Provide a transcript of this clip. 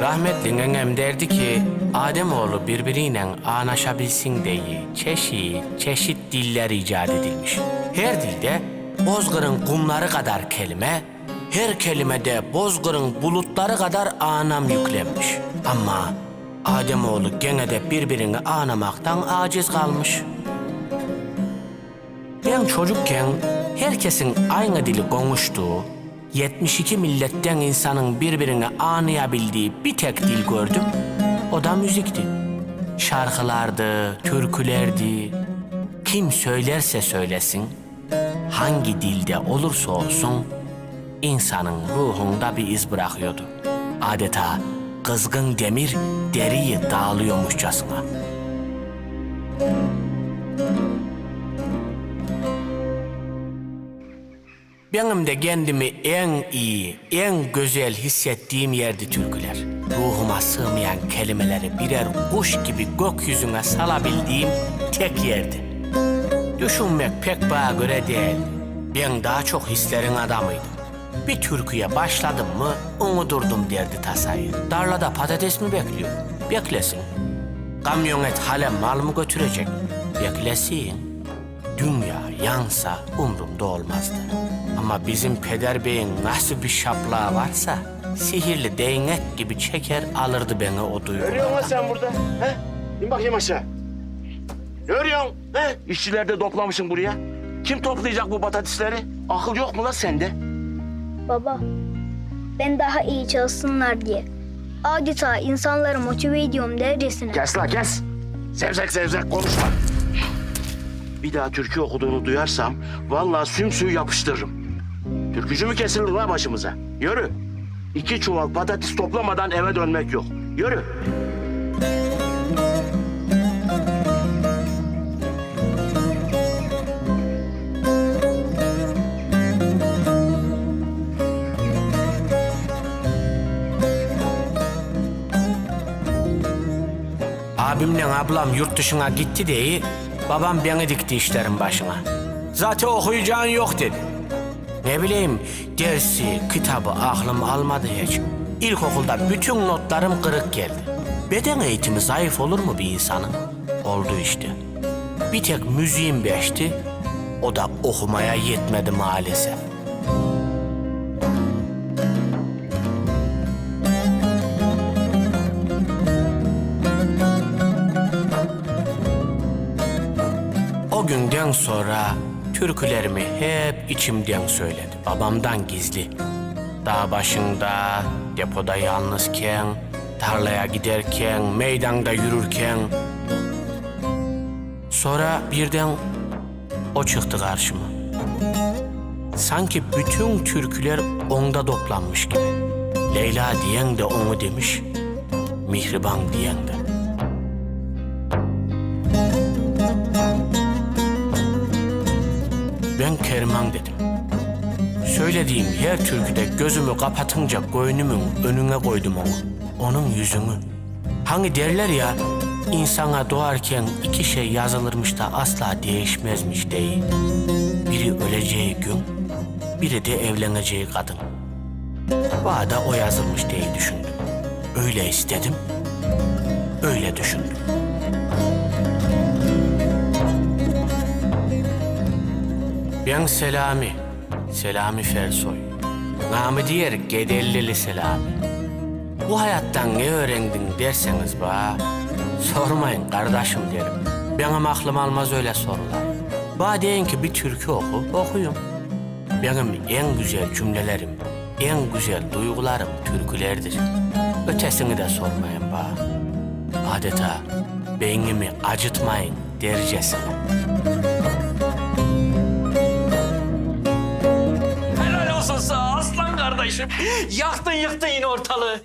Rahmetli nenem derdi ki Ademoğlu birbiriyle anlaşabilsin diye çeşit çeşit diller icat edilmiş. Her dilde bozkırın kumları kadar kelime, her kelimede bozkırın bulutları kadar anam yüklenmiş. Ama Ademoğlu gene de birbirini anlamaktan aciz kalmış. Ben çocukken herkesin aynı dili konuştuğu, 72 milletten insanın birbirini anlayabildiği bir tek dil gördüm. O da müzikti. Şarkılardı, türkülerdi. Kim söylerse söylesin, hangi dilde olursa olsun insanın ruhunda bir iz bırakıyordu. Adeta kızgın demir deriyi dağılıyormuşçasına. De kendimi en iyi, en güzel hissettiğim yerdi türküler. Ruhuma sığmayan kelimeleri birer kuş gibi gökyüzüne salabildiğim tek yerdi. Düşünmek pek bana göre değil. Ben daha çok hislerin adamıydım. Bir türküye başladım mı unudurdum derdi tasayı. Darlada patates mi bekliyor? Beklesin. Kamyonet hale mal mı götürecek? Beklesin. Dünya yansa umrumda olmazdı. Ama bizim peder beyin nasıl bir şaplağı varsa sihirli değnek gibi çeker alırdı beni o Görüyor duygulardan. musun sen burada? He? İn bakayım aşağı. Görüyorsun? He? İşçiler de toplamışsın buraya. Kim toplayacak bu patatesleri? Akıl yok mu lan sende? Baba, ben daha iyi çalışsınlar diye. Adeta insanları motive ediyorum dercesine. Kes la kes. Zevzek zevzek konuşma. Bir daha türkü okuduğunu duyarsam vallahi sümsüğü yapıştırırım. Türkücü mü kesilir la başımıza? Yürü. İki çuval patates toplamadan eve dönmek yok. Yürü. Abimle ablam yurt dışına gitti diye babam beni dikti işlerin başına. Zaten okuyacağın yok dedi. Ne bileyim dersi, kitabı aklım almadı hiç. İlkokulda bütün notlarım kırık geldi. Beden eğitimi zayıf olur mu bir insanın? Oldu işte. Bir tek müziğim beşti. O da okumaya yetmedi maalesef. Günden sonra türkülerimi hep içimden söyledi. Babamdan gizli. Dağ başında, depoda yalnızken, tarlaya giderken, meydanda yürürken. Sonra birden o çıktı karşıma. Sanki bütün türküler onda toplanmış gibi. Leyla diyen de onu demiş, Mihriban diyen de. Ben Kerman dedim. Söylediğim her türküde gözümü kapatınca göğnümün önüne koydum onu. Onun yüzünü. Hani derler ya insana doğarken iki şey yazılırmış da asla değişmezmiş değil. Biri öleceği gün, biri de evleneceği kadın. Bana da o yazılmış diye düşündüm. Öyle istedim, öyle düşündüm. Ben Selami, Selami Fersoy. Namı diğer Gedellili Selami. Bu hayattan ne öğrendin derseniz bana, sormayın kardeşim derim. Benim aklım almaz öyle sorular. Bana deyin ki bir türkü oku, okuyun. Benim en güzel cümlelerim, en güzel duygularım türkülerdir. Ötesini de sormayın bana. Adeta beynimi acıtmayın dercesine. Kardeşim. Yaktın yıktın yine ortalığı.